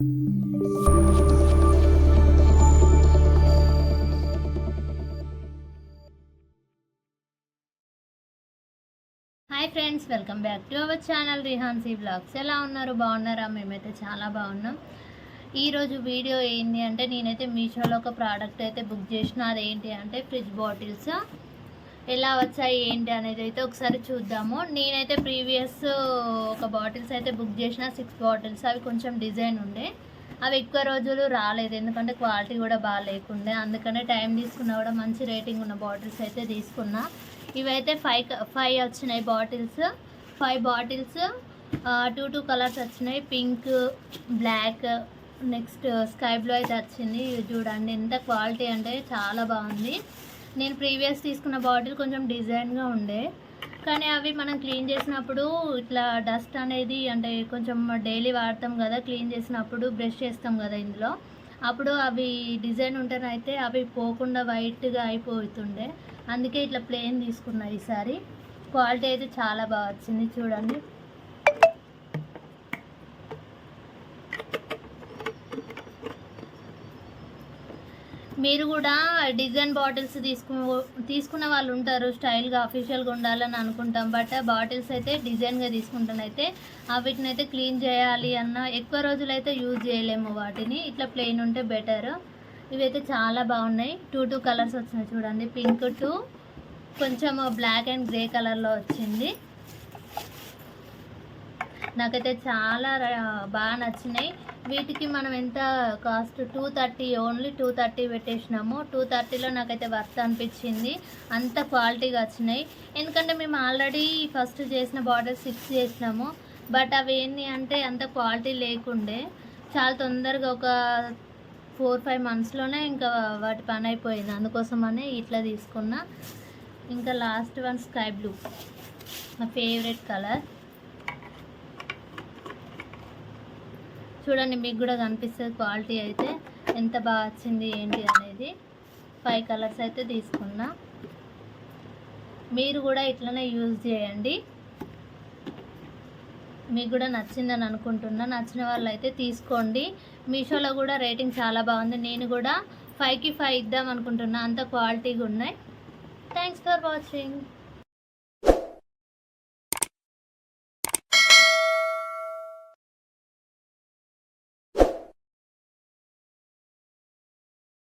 Hi friends welcome back to our channel Rihansi blogs. ఎలా ఉన్నారు? బాగున్నారా? మేమైతే చాలా బాగున్నాం. ఈరోజు వీడియో ఏంటి అంటే నేనైతే మీషోలో ఒక ప్రోడక్ట్ అయితే బుక్ చేసిన. అదేంటి అంటే ఫ్రిడ్జ్ బాటిల్స్. ఎలా వచ్చాయి ఏంటి అనేది అయితే ఒకసారి చూద్దాము. నేనైతే ప్రీవియస్ ఒక బాటిల్స్ అయితే బుక్ చేసిన సిక్స్ బాటిల్స్. అవి కొంచెం డిజైన్ ఉండే. అవి ఎక్కువ రోజులు రాలేదు. ఎందుకంటే క్వాలిటీ కూడా బాగా లేకుండే. అందుకనే టైం తీసుకున్నా కూడా మంచి రేటింగ్ ఉన్న బాటిల్స్ అయితే తీసుకున్నా. ఇవైతే ఫైవ్ ఫైవ్ వచ్చినాయి bottles. Five bottles two two colours వచ్చినాయి. Pink black next sky blue అయితే వచ్చింది. ఇవి చూడండి ఎంత క్వాలిటీ అంటే చాలా బాగుంది. నేను ప్రీవియస్ తీసుకున్న బాటిల్ కొంచెం డిజైన్గా ఉండే. కానీ అవి మనం క్లీన్ చేసినప్పుడు ఇట్లా డస్ట్ అనేది అంటే కొంచెం డైలీ వాడతాం కదా క్లీన్ చేసినప్పుడు బ్రష్ చేస్తాం కదా ఇందులో. అప్పుడు అవి డిజైన్ ఉంటేనైతే అవి పోకుండా వైట్గా అయిపోతుండే. అందుకే ఇట్లా ప్లెయిన్ తీసుకున్నా ఈసారి. క్వాలిటీ అయితే చాలా బాగా వచ్చింది చూడండి. మీరు కూడా డిజైన్ బాటిల్స్ తీసుకు తీసుకున్న వాళ్ళు ఉంటారు స్టైల్గా అఫీషియల్గా ఉండాలని అనుకుంటాం. బట్ బాటిల్స్ అయితే డిజైన్గా తీసుకుంటాను అయితే వీటిని అయితే క్లీన్ చేయాలి అన్న ఎక్కువ రోజులు అయితే యూజ్ చేయలేము వాటిని. ఇట్లా ప్లెయిన్ ఉంటే బెటర్. ఇవైతే చాలా బాగున్నాయి. టూ టూ కలర్స్ వచ్చినాయి చూడండి. పింక్ టూ కొంచెం బ్లాక్ అండ్ గ్రే కలర్లో వచ్చింది. నాకైతే చాలా బాగా నచ్చినాయి. వీటికి మనం ఎంత cost? Two thirty only two thirty పెట్టేసినాము. Two థర్టీలో నాకైతే వర్త్ అనిపించింది. అంత క్వాలిటీగా వచ్చినాయి. ఎందుకంటే మేము ఆల్రెడీ ఫస్ట్ చేసిన బార్డర్ సిక్స్ చేసినాము. బట్ అవి ఏంటి అంటే అంత క్వాలిటీ లేకుండే. చాలా తొందరగా ఒక ఫోర్ ఫైవ్ మంత్స్లోనే ఇంకా వాటి పని అయిపోయింది. అందుకోసమని ఇట్లా తీసుకున్నా. ఇంకా లాస్ట్ వన్ స్కై బ్లూ. నా ఫేవరెట్ కలర్. చూడండి మీకు కూడా కనిపిస్తుంది క్వాలిటీ అయితే. ఎంత బాగా వచ్చింది ఏంటి అనేది. ఫైవ్ కలర్స్ అయితే తీసుకున్నా. మీరు కూడా ఇట్లనే యూజ్ చేయండి. మీకు కూడా నచ్చిందని అనుకుంటున్నా. నచ్చిన వాళ్ళు అయితే తీసుకోండి. మీషోలో కూడా రేటింగ్ చాలా బాగుంది. నేను కూడా ఫైవ్కి ఫైవ్ ఇద్దాం అనుకుంటున్నా. అంత క్వాలిటీగా ఉన్నాయి. Thanks for watching